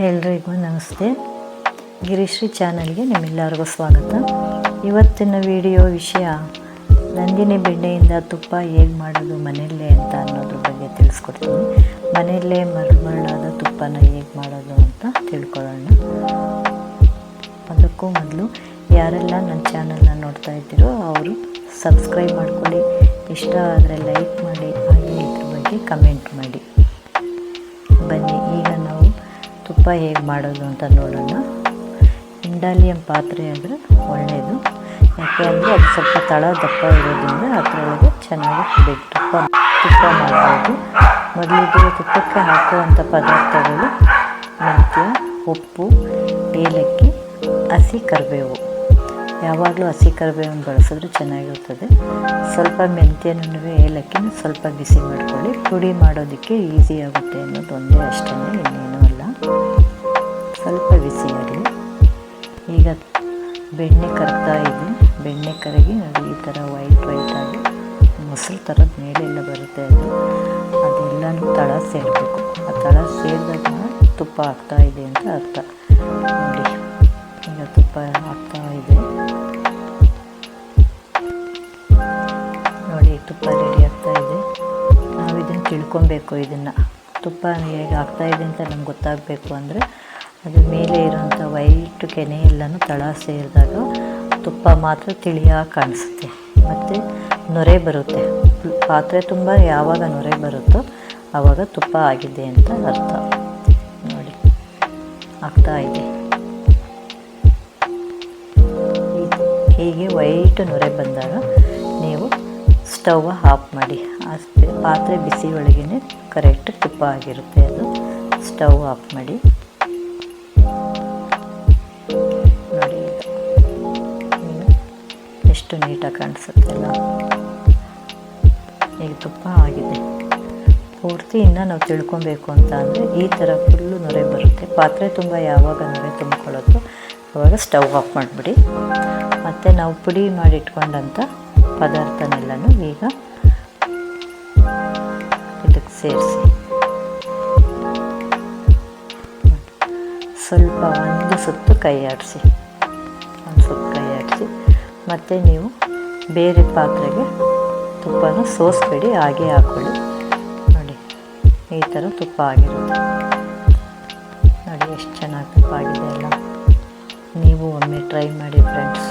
ಎಲ್ರಿಗೂ ನಮಸ್ತೆ. ಗಿರಿಶ್ರೀ ಚಾನಲ್ಗೆ ನಿಮ್ಮೆಲ್ಲರಿಗೂ ಸ್ವಾಗತ. ಇವತ್ತಿನ ವಿಡಿಯೋ ವಿಷಯ, ನಂದಿನಿ ಬೆಣ್ಣೆಯಿಂದ ತುಪ್ಪ ಹೇಗೆ ಮಾಡೋದು ಮನೆಯಲ್ಲೇ ಅಂತ ಅನ್ನೋದ್ರ ಬಗ್ಗೆ ತಿಳಿಸ್ಕೊಡ್ತೀನಿ. ಮನೆಯಲ್ಲೇ ಮರಳಾದ ತುಪ್ಪನ ಹೇಗೆ ಮಾಡೋದು ಅಂತ ತಿಳ್ಕೊಳ್ಳೋಣ. ಅದಕ್ಕೂ ಮೊದಲು ಯಾರೆಲ್ಲ ನನ್ನ ಚಾನಲ್ನ ನೋಡ್ತಾ ಇದ್ದೀರೋ ಅವರು ಸಬ್ಸ್ಕ್ರೈಬ್ ಮಾಡ್ಕೊಳ್ಳಿ. ಇಷ್ಟ ಆದರೆ ಲೈಕ್ ಮಾಡಿ, ಹಾಗೆ ಇದ್ರ ಬಗ್ಗೆ ಕಮೆಂಟ್ ಮಾಡಿ. ತುಪ್ಪ ಹೇಗೆ ಮಾಡೋದು ಅಂತ ನೋಡೋಣ. ಇಂಡಾಲಿಯಂ ಪಾತ್ರೆ ಅಂದರೆ ಒಳ್ಳೆಯದು. ಯಾಕೆ ಅಂದರೆ ಅದು ಸ್ವಲ್ಪ ತಳ ದಪ್ಪ ಇರೋದ್ರಿಂದ ಅದರೊಳಗೆ ಚೆನ್ನಾಗಿ ಬಿಟ್ಟು ತುಪ್ಪ ತುಪ್ಪ ಮಾಡ್ಬೋದು. ಮೊದಲಿಗೆ ತುಪ್ಪಕ್ಕೆ ಹಾಕುವಂಥ ಪದಾರ್ಥಗಳು ಮೆಂತ್ಯ, ಉಪ್ಪು, ಏಲಕ್ಕಿ, ಹಸಿ ಕರಿಬೇವು. ಯಾವಾಗಲೂ ಹಸಿ ಕರಿಬೇವನ್ನು ಬಳಸಿದ್ರೆ ಚೆನ್ನಾಗಿರ್ತದೆ ಸ್ವಲ್ಪ ಮೆಂತ್ಯನೂ ಏಲಕ್ಕಿನ ಸ್ವಲ್ಪ ಬಿಸಿ ಮಾಡ್ಕೊಳ್ಳಿ. ಪುಡಿ ಮಾಡೋದಕ್ಕೆ ಈಸಿ ಆಗುತ್ತೆ ಅನ್ನೋದು ಒಂದೇ ಅಷ್ಟೇ ಇನ್ನೇನೂ ಸ್ವಲ್ಪ ಬಿಸಿ ಆಗಲಿ ಈಗ ಬೆಣ್ಣೆ ಕರ್ತಾ ಇದೆ ಬೆಣ್ಣೆ ಕರಗಿ ನೋಡಿ, ಈ ಥರ ವೈಟ್ ವೈಟ್ ಆಗಿ ಮೊಸರು ಥರದ ಮೇಲೆಲ್ಲ ಬರುತ್ತೆ ಅದು. ಅದೆಲ್ಲನೂ ತಳ ಸೇರಬೇಕು. ಆ ತಳ ಸೇರಿದಾಗ ತುಪ್ಪ ಆಗ್ತಾ ಇದೆ ಅಂತ ಅರ್ಥ. ನೋಡಿ, ಈಗ ತುಪ್ಪ ಹಾಕ್ತಾ ಇದೆ. ನೋಡಿ, ತುಪ್ಪ ರೆಡಿ ಆಗ್ತಾ ಇದೆ. ನಾವು ಇದನ್ನು ತಿಳ್ಕೊಬೇಕು ಇದನ್ನು. ತುಪ್ಪ ಹೇಗೆ ಆಗ್ತಾ ಇದೆ ಅಂತ ನಮ್ಗೆ ಗೊತ್ತಾಗಬೇಕು ಅಂದರೆ ಅದ್ರ ಮೇಲೆ ಇರುವಂಥ ವೈಟ್ ಕೆನೆ ಎಲ್ಲನೂ ತಳ ಸೇರಿದಾಗ ತುಪ್ಪ ಮಾತ್ರ ತಿಳಿಯಾಗಿ ಕಾಣಿಸುತ್ತೆ. ಮತ್ತು ನೊರೆ ಬರುತ್ತೆ. ಪಾತ್ರೆ ತುಂಬ ಯಾವಾಗ ನೊರೆ ಬರುತ್ತೋ ಆವಾಗ ತುಪ್ಪ ಆಗಿದೆ ಅಂತ ಅರ್ಥ. ನೋಡಿ, ಆಗ್ತಾ ಇದೆ. ಹೀಗೆ ವೈಟ್ ನೊರೆ ಬಂದಾಗ ನೀವು ಸ್ಟವ್ ಆಫ್ ಮಾಡಿ. ಆ ಪಾತ್ರೆ ಬಿಸಿ ಒಳಗೇ ಕರೆಕ್ಟ್ ತುಪ್ಪ ಆಗಿರುತ್ತೆ ಅದು. ಸ್ಟವ್ ಆಫ್ ಮಾಡಿ. ಎಷ್ಟು ನೀಟಾಗಿ ಕಾಣಿಸುತ್ತೆ ಅಲ್ಲ ಈಗ ತುಪ್ಪ ಆಗಿದೆ. ಪೂರ್ತಿ ಇನ್ನು ನಾವು ತಿಳ್ಕೊಬೇಕು ಅಂತ ಅಂದರೆ ಈ ಥರ ಫುಲ್ಲು ನೊರೆ ಬರುತ್ತೆ. ಪಾತ್ರೆ ತುಂಬ ಯಾವಾಗ ನೊರೆ ತುಂಬ್ಕೊಳ್ಳೋದು ಅವಾಗ ಸ್ಟವ್ ಆಫ್ ಮಾಡಿಬಿಡಿ. ಮತ್ತು ನಾವು ಪುಡಿ ಮಾಡಿಟ್ಕೊಂಡಂಥ ಪದಾರ್ಥನೆಲ್ಲನೂ ಈಗ ಇದಕ್ಕೆ ಸೇರಿಸಿ. ಸ್ವಲ್ಪ ಒಂದು ಸುತ್ತು ಕೈ ಆಡಿಸಿ ಮತ್ತು ನೀವು ಬೇರೆ ಪಾತ್ರೆಗೆ ತುಪ್ಪನ ಸೋಸ್ಬೇಡಿ, ಹಾಗೆ ಹಾಕ್ಕೊಳ್ಳಿ ನೋಡಿ, ಈ ಥರ ತುಪ್ಪ ಆಗಿರುತ್ತೆ ನೋಡಿ, ಎಷ್ಟು ಚೆನ್ನಾಗಿ ತುಪ್ಪ ಆಗಿದೆ ಅಲ್ಲ. ನೀವು ಒಮ್ಮೆ ಟ್ರೈ ಮಾಡಿ ಫ್ರೆಂಡ್ಸ್.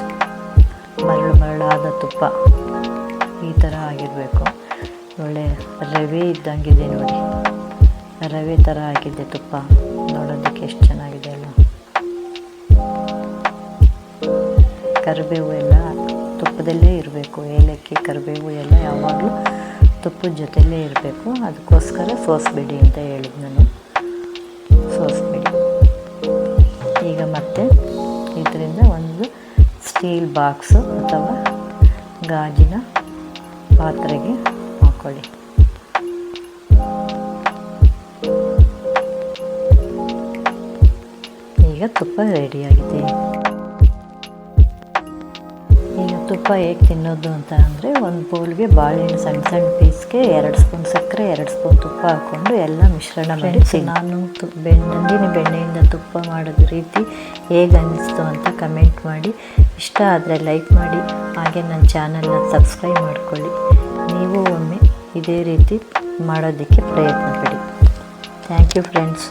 ಮರಳು ಮರಳಾದ ತುಪ್ಪ. ಈ ಥರ ಆಗಿರಬೇಕು. ಒಳ್ಳೆ ರವೆ ಇದ್ದಂಗಿದೆ ನೋಡಿ. ರವೆ ಥರ ಆಗಿದೆ ತುಪ್ಪ. ನೋಡೋದಕ್ಕೆ ಎಷ್ಟು ಚೆನ್ನಾಗಿದೆ ಅಲ್ಲ. ಕರಿಬೇವು ಎಲ್ಲ ತುಪ್ಪದಲ್ಲೇ ಇರಬೇಕು. ಏಲಕ್ಕಿ, ಕರಿಬೇವು ಎಲ್ಲ ಯಾವಾಗಲೂ ತುಪ್ಪದ ಜೊತೆಲೇ ಇರಬೇಕು. ಅದಕ್ಕೋಸ್ಕರ ಸೋಸ್ಬೇಡಿ ಅಂತ ಹೇಳಿದ್ ನಾನು. ಸೋಸ್ಬೇಡಿ. ಈಗ ಮತ್ತೆ ಇದರಿಂದ ಒಂದು ಸ್ಟೀಲ್ ಬಾಕ್ಸು ಅಥವಾ ಗಾಜಿನ ಪಾತ್ರೆಗೆ ಹಾಕ್ಕೊಳ್ಳಿ ಈಗ ತುಪ್ಪ ರೆಡಿಯಾಗಿದೆ ತುಪ್ಪ ಹೇಗೆ ತಿನ್ನೋದು ಅಂತ ಅಂದರೆ ಒಂದು ಬೌಲ್ಗೆ ಬಾಳೆಹಣ್ಣು ಸಣ್ಣ ಸಣ್ಣ ಪೀಸ್ಗೆ ಎರಡು ಸ್ಪೂನ್ ಸಕ್ಕರೆ ಎರಡು ಸ್ಪೂನ್ ತುಪ್ಪ ಹಾಕ್ಕೊಂಡು ಎಲ್ಲ ಮಿಶ್ರಣ ಮಾಡಿ ನಾನು ತು ಬೆಣ್ಣೆ ನಂದಿನಿ ಬೆಣ್ಣೆಯಿಂದ ತುಪ್ಪ ಮಾಡೋದು ರೀತಿ ಹೇಗೆ ಅನ್ನಿಸ್ತು ಅಂತ ಕಮೆಂಟ್ ಮಾಡಿ. ಇಷ್ಟ ಆದರೆ ಲೈಕ್ ಮಾಡಿ. ಹಾಗೆ ನನ್ನ ಚಾನಲ್ನ ಸಬ್ಸ್ಕ್ರೈಬ್ ಮಾಡ್ಕೊಳ್ಳಿ. ನೀವು ಒಮ್ಮೆ ಇದೇ ರೀತಿ ಮಾಡೋದಕ್ಕೆ ಪ್ರಯತ್ನ ಪಡಿ. Thank you friends